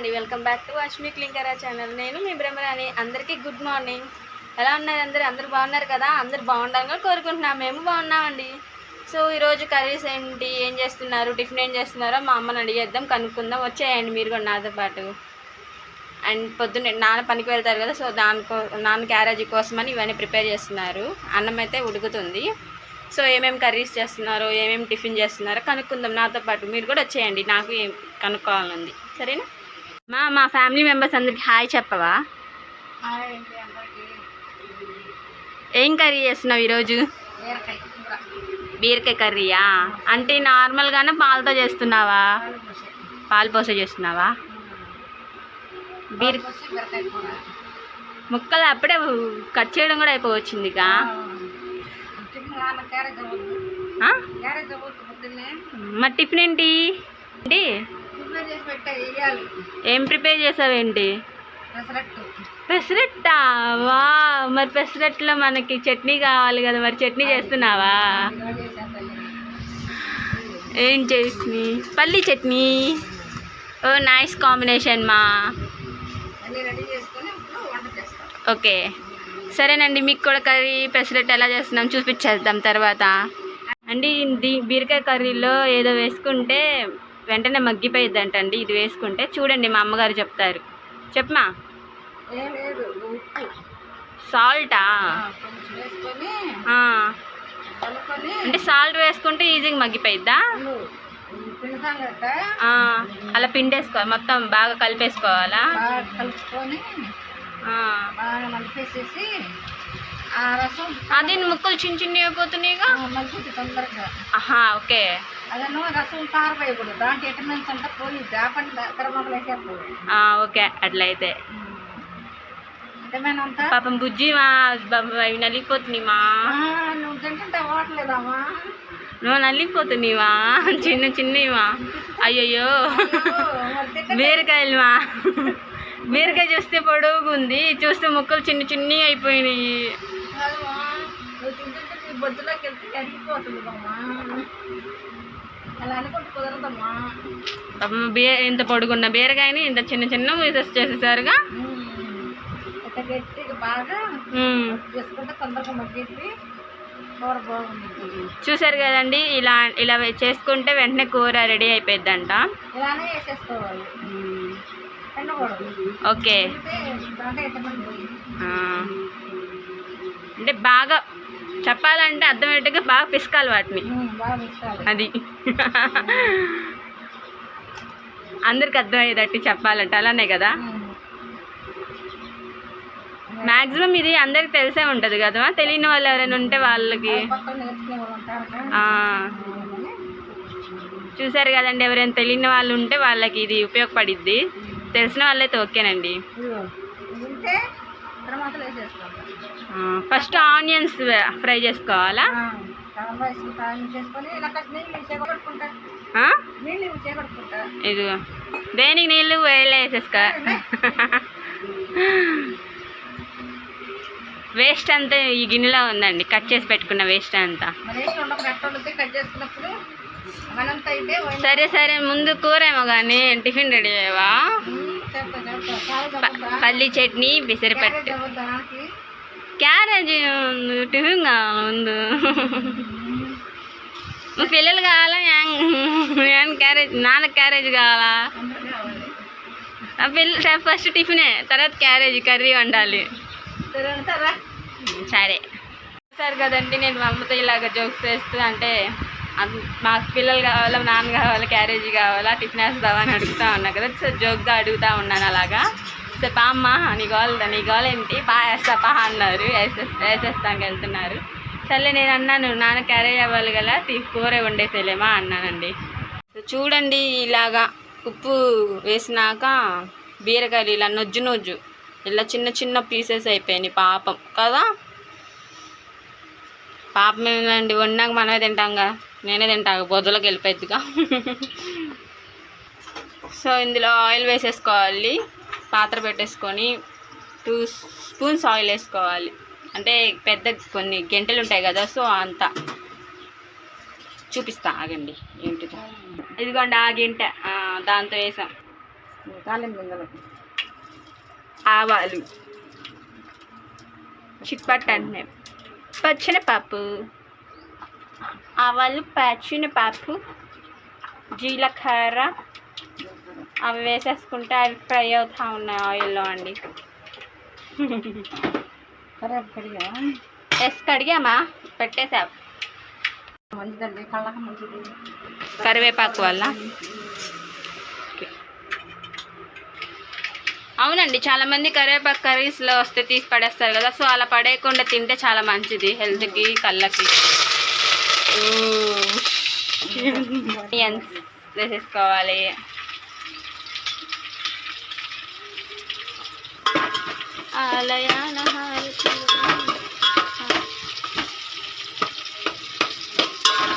అండి. Welcome back to Ashwini Klinkara channel నేను మీ బ్రహ్మరాని అందరికీ గుడ్ మార్నింగ్ ఎలా ఉన్నారు అందరు? అందరు బాగున్నారు కదా? అందరు బాగుండాలని కోరుకుంటున్నాం. మేము బాగున్నామండి. సో ఈరోజు కర్రీస్ ఏంటి? ఏం చేస్తున్నారు? టిఫిన్ ఏం చేస్తున్నారో మా అమ్మని అడిగేద్దాం కనుక్కుందాం. వచ్చేయండి మీరు కూడా నాతో పాటు. అండ్ పొద్దున్నే నాన్న పనికి వెళ్తారు కదా సో దానికో నాన్న క్యారేజీ కోసమని ఇవన్నీ ప్రిపేర్ చేస్తున్నారు. అన్నం అయితే ఉడుకుతుంది. సో ఏమేమి కర్రీస్ చేస్తున్నారో ఏమేమి టిఫిన్ చేస్తున్నారో కనుక్కుందాం. నాతో పాటు మీరు కూడా వచ్చేయండి. నాకు ఏం కనుక్కోవాలంది సరేనా? మా మా ఫ్యామిలీ మెంబర్స్ అందరికి హాయ్ చెప్పవా? ఏం కర్రీ చేస్తున్నావు ఈరోజు? బీరకాయ కర్రీయా? అంటే నార్మల్గానే పాలతో చేస్తున్నావా? పాలు పోస చేస్తున్నావా? బీర ముక్కలు అప్పుడే కట్ చేయడం కూడా అయిపోవచ్చిందిగా? మరి టిఫిన్ ఏంటి? ఏంటి? ఏం ప్రిపేర్ చేసావేంటి? పెసరట్టా. వా మరి పెసరట్లో మనకి చట్నీ కావాలి కదా మరి చట్నీ చేస్తున్నావా? ఏం చట్నీ? పల్లి చట్నీ. ఓ నైస్ కాంబినేషన్ మా. ఓకే. సరేనండి మీకు కూడా కర్రీ పెసరట్టు ఎలా చేస్తున్నాం చూపించేద్దాం తర్వాత. అండి బీరకాయ కర్రీలో ఏదో వేసుకుంటే వెంటనే మగ్గిపోయిద్దంటండి. ఇది వేసుకుంటే చూడండి మా అమ్మగారు చెప్తారు. చెప్పమా? సాల్టా? అంటే సాల్ట్ వేసుకుంటే ఈజీగా మగ్గిపోయిద్దా? అలా పిండేసుకోవాలి మొత్తం బాగా కలిపేసుకోవాలా? ఆ. రసం అది ముక్కలు చిన్న చిన్నవి అయిపోతున్నాయిగా? ఆ, మగ్గుద్ది తొందరగా. ఆహా ఓకే. అదను రసం తారపోయకూడదు దాంట్లో అంతా వేసేస్తుంది ఓకే అట్లయితే. పాపం బుజ్జి మా బాబా, అవి నలిగిపోతున్నాయి మా. నువ్వు తింటుంటే నువ్వు నలిగిపోతున్నాయివా చిన్న చిన్నవివా అయ్యయ్యో. బీరకాయలు మా. బీరకాయ చూస్తే పొడవుగా ఉంది చూస్తే ముక్కలు చిన్న చిన్నవి అయిపోయినాయి. కాదమ్మా, నువ్వు తింటుంటే నీ బొద్దులోకి వెళ్తే కరిగిపోతుంది అమ్మా అలా అనుకుంటే కుదరదమ్మా. పాపం బీ ఇంత పొడుగున్న బీరకాయని ఇంత చిన్న చిన్న పీసెస్ చేసేసారుగా. ఇట్లా గట్టిగా బాగా ఉమ్. చేసుకుంటే తొందరగా మగ్గిద్ది. కూర బాగుంది చూసారు కదండి ఇలా ఇలా చేసుకుంటే వెంటనే కూర రెడీ అయిపోయిద్దంట. ఇలానే వేసేసుకోవాలి తినకూడదు ఓకే. అంటే బాగా చెప్పాలంటే అర్థమయ్యేట్టుగా బాగా పిసకాలి వాటిని. అది. అందరికి అర్థమయ్యేటట్టు చెప్పాలంటే అలానే కదా? మ్యాక్సిమం ఇది అందరికి తెలిసే ఉంటుంది కదా తెలియని వాళ్ళు ఎవరైనా ఉంటే వాళ్ళకి చూసారు కదండి ఎవరైనా తెలియని వాళ్ళు ఉంటే వాళ్ళకి ఇది ఉపయోగపడిద్ది. తెలిసిన వాళ్ళైతే ఓకేనండి. ఫస్ట్ ఆనియన్స్ ఫ్రై చేసుకోవాలా? ఇదిగో దేనికి నీళ్ళు వేలే వేసేసుకో వేస్ట్ అంతా ఈ గిన్నెలో ఉందండి కట్ చేసి పెట్టుకున్న వేస్ట్ అంతా. సరే సరే ముందు కూర ఏమో కానీ టిఫిన్ రెడీ అయ్యావా? పల్లి చట్నీ నాకు క్యారేజ్ ఉంది, టిఫిన్ కావాలి ముందు. మా పిల్లలు కావాలా? ఏం క్యారేజ్ నాన్న క్యారేజ్ కావాలా? ఆ పిల్ల ఫస్ట్ టిఫినే తర్వాత క్యారేజ్ కర్రీ వండాలి. సరే. సార్ కదండి నేను మా అమ్మతో ఇలాగ జోక్స్ వేస్తూ అంటే మాకు పిల్లలు కావాలా నాన్న కావాలా క్యారేజీ కావాలా టిఫిన్ వేస్తావా అని అడుగుతా ఉన్నా కదా. సో జోక్గా అడుగుతా ఉన్నాను అలాగా. సో పా అమ్మ నీ గోల్ నీ గోల్ ఏంటి? పా వేస్తా పా అన్నారు. వేసేస్తా వేసేస్తానికి వెళ్తున్నారు. సరే నేను అన్నాను నాన్న క్యారేజ్ అవ్వాలి కదా తీ కూర వండేసేలేమా అన్నానండి. చూడండి ఇలాగా ఉప్పు వేసినాక బీరకాయలు ఇలా నొజ్జు నొజ్జు ఇలా చిన్న చిన్న పీసెస్ అయిపోయినాయి పాపం కదా? పాపం ఏమిటండి వండాక మనమే తింటాంగా నేనే తింటాను బొద్దులోకి వెళ్ళిపోద్దిగా సో ఇందులో ఆయిల్ వేసేసుకోవాలి. పాత్ర పెట్టేసుకొని టూ స్పూన్స్ ఆయిల్ వేసుకోవాలి. అంటే పెద్ద కొన్ని గంటలు ఉంటాయి కదా సో అంత. చూపిస్తా ఆగండి. ఏంటిదో ఇదిగోండి ఆ గింట దాంతో వేసాం. ఆవాలు. చిట్పట్ అంటే పచ్చినపప్పు. ఆవాలు పచ్చినపప్పు జీలకర్ర అవి వేసేసుకుంటే అవి ఫ్రై అవుతూ ఉన్నాయి ఆయిల్లో అండి. ఎస్ కడిగామా? పెట్టేసా. మంచిదండి కళ్ళకి మంచిది. కరివేపాకు వల్ల. అవునండి చాలా మంది కరివేపాకు కర్రీస్లో వస్తే తీసి పడేస్తారు కదా సో అలా పడేయకుండా తింటే చాలా మంచిది హెల్త్కి కళ్ళకి. వేసేసుకోవాలి. ఆలయాన హారతి.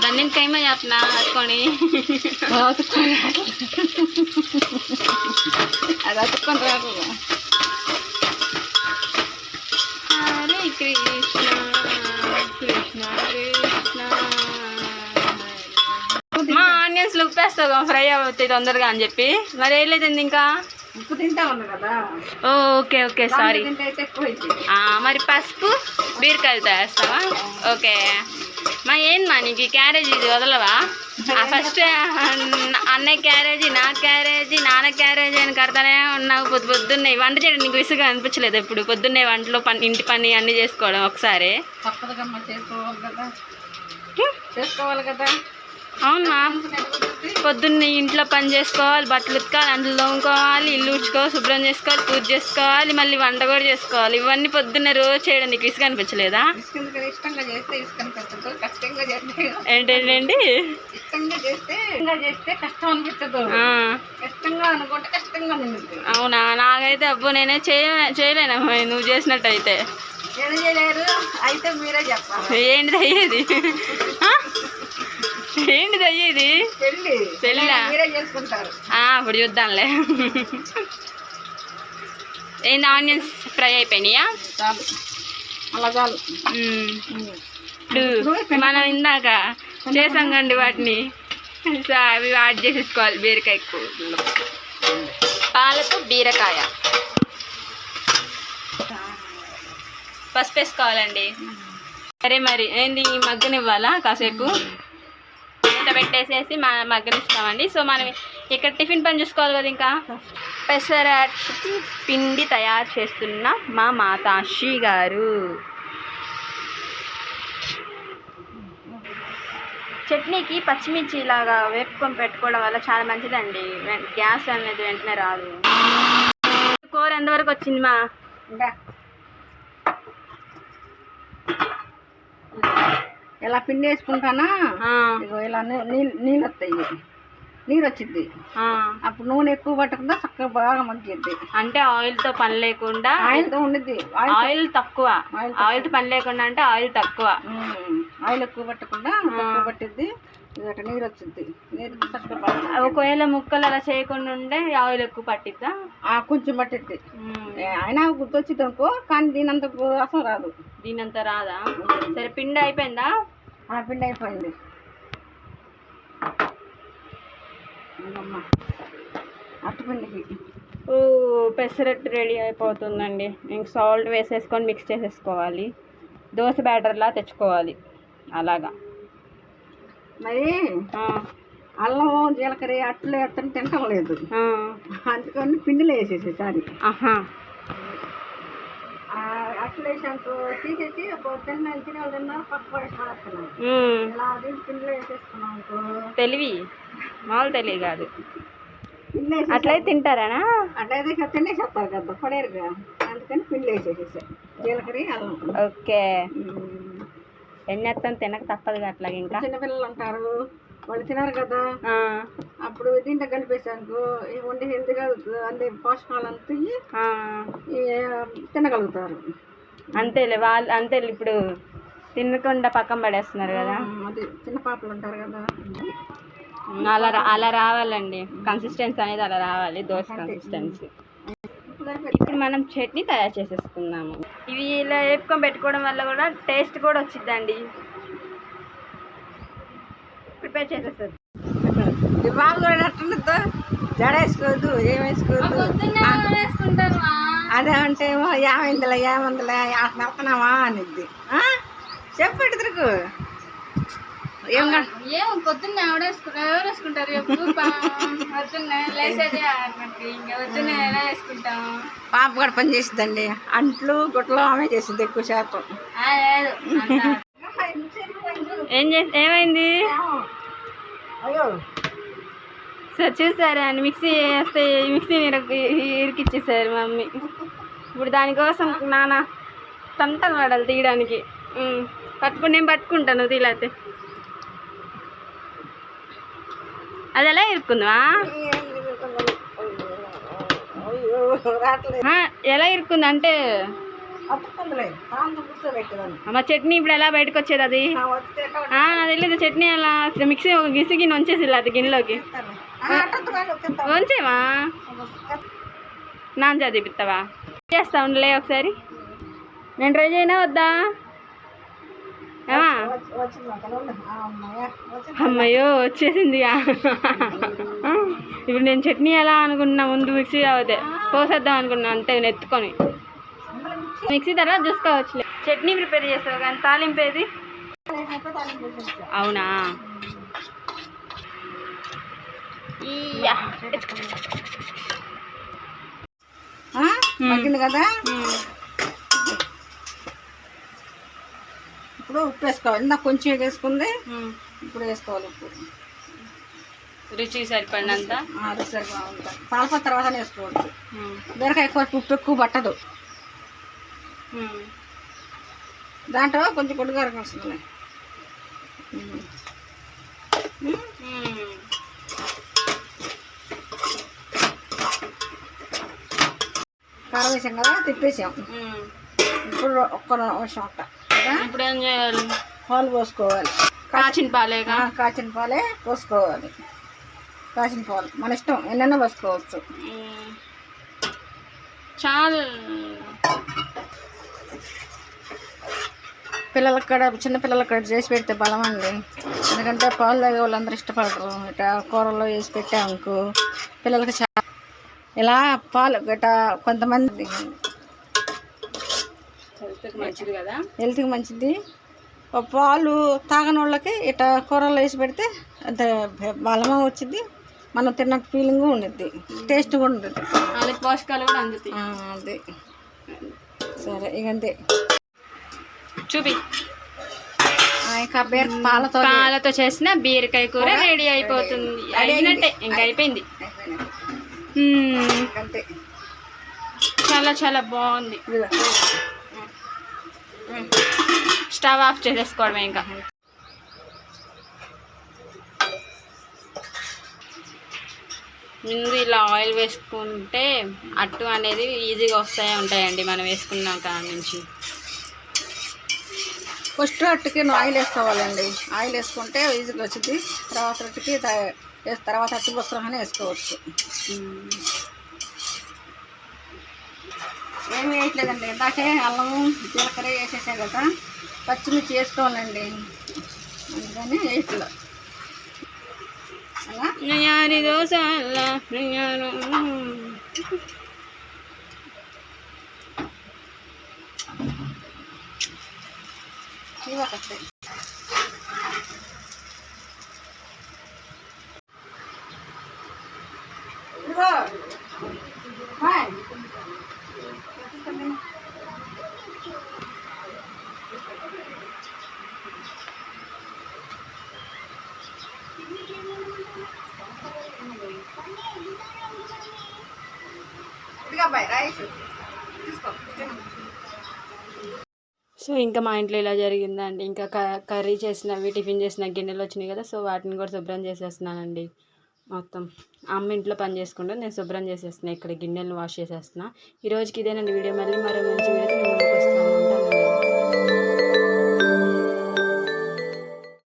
దాన్ని ఇంకేమో చెప్పనా హత్తుకొని అది అతుక్కొని రాదు హరే కృష్ణ కృష్ణ కృష్ణ మా ఆనియన్స్ ఉప్పేస్తావు ఫ్రై అవుతాయి తొందరగా అని చెప్పి మరి ఏం లేదు ఇంకా ఉప్పు తింటా ఉన్నా కదా. Okay okay sorry. మరి పసుపు బీరకాయలతో వేస్తావా ఓకే. మా ఏం మా నీకు క్యారేజీ ఇది వదలవా? ఫస్ట్ అన్నయ్య క్యారేజీ నా క్యారేజీ నాన్న క్యారేజీ అని కడతానే ఉన్నావు పొద్దు పొద్దున్నే. వంట చేయడం నీకు విసుగా అనిపించలేదు ఎప్పుడు? పొద్దున్నే వంటలో పని ఇంటి పని అన్నీ చేసుకోవడం ఒకసారి. చేసుకోవాలి కదా. చేసుకోవాలి కదా. అవునా? పొద్దున్నే ఇంట్లో పని చేసుకోవాలి బట్టలు ఉతకాలి అందులో తోముకోవాలి ఇల్లు ఉడ్చుకోవాలి శుభ్రం చేసుకోవాలి పూజ చేసుకోవాలి మళ్ళీ వంట కూడా చేసుకోవాలి. ఇవన్నీ పొద్దున్నే రోజు చేయడం నీకు ఇసుక అనిపించలేదా? ఏంటండి? అవునా? నాకైతే అబ్బో నేనే చేయ చేయలేనమ్మా నువ్వు చేసినట్టయితే. అయితే మీరే చెప్పాలి. ఏంటిది అయ్యేది? ఏంటిది అయ్యేది పెళ్ళి. పెళ్ళా? అప్పుడు చూద్దాంలే. ఏంది ఆనియన్స్ ఫ్రై అయిపోయినాయా. ఇప్పుడు మనం ఇందాక చేసాం కండి వాటిని. సో అవి యాడ్ చేసేసుకోవాలి బీరకాయ పాలకు బీరకాయ. పసుపు వేసుకోవాలండి సరే మరి ఏంది ఈ మగ్గనివ్వాలా కాసేపు? పెట్టేసేసి మా మగ్గనిస్తామండి. సో మనం ఇక్కడ టిఫిన్ పని చూసుకోవాలి కదా ఇంకా? పెసరట్టు పిండి తయారు చేస్తున్న మా మాతాశ్రీ గారు. చట్నీకి పచ్చిమిర్చి ఇలాగా వేపుకొని పెట్టుకోవడం వల్ల చాలా మంచిదండి. వెం- గ్యాస్ అనేది వెంటనే రాదు. కూర ఎంతవరకు వచ్చింది మా? ఇలా పిండి వేసుకుంటానా? ఇగో ఇలా నీళ్ళు వస్తాయి నీరు వచ్చింది. అప్పుడు నూనె ఎక్కువ పట్టకుండా చక్కగా బాగా మంచిది అంటే ఆయిల్తో పని లేకుండా ఆయిల్తో ఉండిద్ది. ఆయిల్ ఆయిల్ తక్కువ. ఆయిల్ ఆయిల్తో పని లేకుండా అంటే ఆయిల్ తక్కువ. ఆయిల్ ఎక్కువ పట్టకుండా తక్కువ పట్టిద్ది. నీరు వచ్చింది నీరు ఒకవేళ ముక్కలు అలా చేయకుండా ఉంటే ఆయిల్ ఎక్కువ పట్టిద్దా? ఆ, కొంచెం పట్టిద్ది. అయినా గుర్తొచ్చింది అనుకో కానీ దీనంత రసం రాదు. దీనంత రాదా? సరే పిండి అయిపోయిందా? ఆ పిండి అయిపోయింది. అట్టుపిండికి ఓ పెసరట్టు రెడీ అయిపోతుందండి. ఇంక సాల్ట్ వేసేసుకొని మిక్స్ చేసేసుకోవాలి. దోశ బ్యాటర్లా తెచ్చుకోవాలి. అలాగా. మరి ఆ, అల్లం జీలకర్ర అట్లు ఎత్తని తింటం లేదు. అందుకని పిండిలో వేసేసేసారి ఆహా. తీసేసి పక్క పడేసి పడేస్తున్నాం. ఇలా అది వేసేసుకున్నాం తెలివి. మామూలు తెలివి కాదు. అట్లయితే తింటారానా? అట్లయితే తినేసేస్తారు కదా పడేరుగా అందుకని పిండి జీలకర్ర అల్లం. ఓకే. ఏం చేస్తాను తినక తప్పదు అట్లాగ ఇంకా? చిన్నపిల్లలు ఉంటారు వాళ్ళు తినరు కదా. అప్పుడు దీంట్లో కలిపేసాను ఈ వండి హెల్త్గా అన్ని పోషకాలు అంతా. తినగలుగుతారు. అంతేలే వాళ్ళు అంతేలే ఇప్పుడు తినకుండా పక్కన పడేస్తున్నారు కదా. అది చిన్న పాపలు ఉంటారు కదా. అలా అలా రావాలండి. కన్సిస్టెన్సీ అనేది అలా రావాలి దోశ కన్సిస్టెన్సీ ఇప్పుడు మనం చట్నీ తయారు చేసేసుకుందాము. ఇవి ఇలా వేపుకొని పెట్టుకోవడం వల్ల కూడా టేస్ట్ కూడా వచ్చిందండి ప్రిపేర్ చేసేస్తుంది ఈ బాబు కూడా జడ వేసుకోవద్దు ఏం వేసుకోవద్దు. అదే అంటే ఏమో ఏమైందిలే ఏమందిలే అట్లా వెళ్తున్నావా అనిద్ది. ఆ? చెప్పు ఇద్దరికి ఏం ఏం పొద్దున్న ఎవరు వేసుకుంటారు ఎవరు వేసుకుంటారు ఎప్పుడు పొద్దున్నే లేసేది ఆరుగంటకి ఇంకా పొద్దున్నే ఎలా వేసుకుంటాం? పాప కూడా పని చేసిద్దండి. అంట్లు గుట్టలు ఆమె చేసిద్ది ఎక్కువ శాతం. ఆ, లేదు అంతా. ఏం చేసి ఏమైంది? అయ్యో. సార్ చూసారా? అని మిక్సీ వేస్తే మిక్సీని ఇరికిచ్చేసారు మమ్మీ. ఇప్పుడు దానికోసం నాన్న తంటలు పడాలి తీయడానికి. పట్టుకుని నేను పట్టుకుంటాను తీలేతే అది ఎలా ఇరుక్కుందా? ఎలా ఇరుక్కుంది అమ్మ చట్నీ ఇప్పుడు ఎలా బయటకు వచ్చేది అది? నాకు తెలియదు చట్నీ ఎలా మిక్సీ ఒక గిసిగి వంచేసి అది గిన్నెలోకి. వంచేమా నాన్ చదివిస్తావా చేస్తా ఉండలే ఒకసారి. నేను ట్రై చేయనా వద్దా? అమ్మయ్య, వచ్చేసింది ఇప్పుడు నేను చట్నీ ఎలా అనుకున్నా ముందు మిక్సీ అవుతే పోసేద్దాం అనుకున్నా అంతే నెత్తుకొని మిక్సీ తర్వాత చూసుకోవచ్చులే చట్నీ ప్రిపేర్ చేస్తావు కానీ దానికి కూర్చోబెట్టా. అవునా? మగ్గింది కదా. ఇప్పుడు ఉప్పు వేసుకోవాలి నాకు కొంచెం వేసుకుంది. ఇప్పుడు వేసుకోవాలి ఉప్పు రుచికి సరిపడినంత ఉంటుంది పాలప తర్వాత వేసుకోవచ్చు. బీరకాయ కూర ఉప్పు ఎక్కువ పట్టదు. దాంట్లో కొంచెం కొడుగారు వస్తుంది. కారం వేసాం కదా తిప్పేసాం. ఇప్పుడు ఒక్క నిమిషం అట్ట ఇప్పుడు ఏం చేయాలి? పాలు పోసుకోవాలి. కాచిన పాలేగా ఆ, కాచిన పాలే పోసుకోవాలి. కాచిన పాలు. మన ఇష్టం ఎన్నైనా పోసుకోవచ్చు. చాలా. పిల్లలకి కూడా చిన్న పిల్లలకి కూడా చేసి పెడితే బలం అండి ఎందుకంటే పాలు తాగే వాళ్ళందరూ ఇష్టపడరు. ఇట్లా కూరల్లో వేసి పెట్టామనుకో పిల్లలకి చా ఇలా పాలు గట్ట కొంతమంది హెల్త్కి మంచిది కదా. హెల్త్కి మంచిది ఆ పాలు తాగని వాళ్ళకి ఇట్లా కూరల్లో వేసి పెడితే అంత బలమా వచ్చింది మనం తిన్న ఫీలింగ్ ఉండిద్ది. టేస్ట్ కూడా ఉంటుంది వాళ్ళకి పోషకాలు కూడా అందుతాయి. అదే. సరే ఇక అంతే. చూపి. పాలతో పాలతో చేసిన బీరకాయ కూర రెడీ అయిపోతుంది. అయినట్టే ఇంకా అయిపోయింది. చాలా చాలా బాగుంది. స్టవ్ ఆఫ్ చేసేసుకోవడమే ఇంకా. ముందు ఇలా ఆయిల్ వేసుకుంటే అట్టు అనేది ఈజీగా వస్తాయి ఉంటాయండి మనం వేసుకున్నాక నుంచి. ఫస్ట్ అట్టుకి ఆయిల్ వేసుకోవాలండి. ఆయిల్ వేసుకుంటే ఈజీగా వచ్చింది తర్వాత అట్టుకి తర్వాత అట్టు పుస్తకాన్ని వేసుకోవచ్చు. ఏమి వేయట్లేదండి. ఇందాకే అల్లం జీలకర్ర వేసేసా కదా. పచ్చిమిర్చి వేసుకోవాలండి. అందుకని వేయట్లేదు. అలా నయారి దోశ అల్లా, నయారు. ఇవ్వకట్టే ఇదిగో సో ఇంకా మా ఇంట్లో ఇలా జరిగిందండి. ఇంకా క- కర్రీ చేసినవి టిఫిన్ చేసిన గిన్నెలు వచ్చినాయి కదా సో వాటిని కూడా శుభ్రం చేసేస్తున్నానండి మొత్తం. అమ్మ ఇంట్లో పని చేసుకుంటూ నేను శుభ్రం చేసేస్తున్నా ఇక్కడ గిన్నెలను వాష్ చేసేస్తున్నా. ఈ రోజుకి ఇదేనండి వీడియో. మళ్ళీ మరో మంచి వీడియో వస్తాను.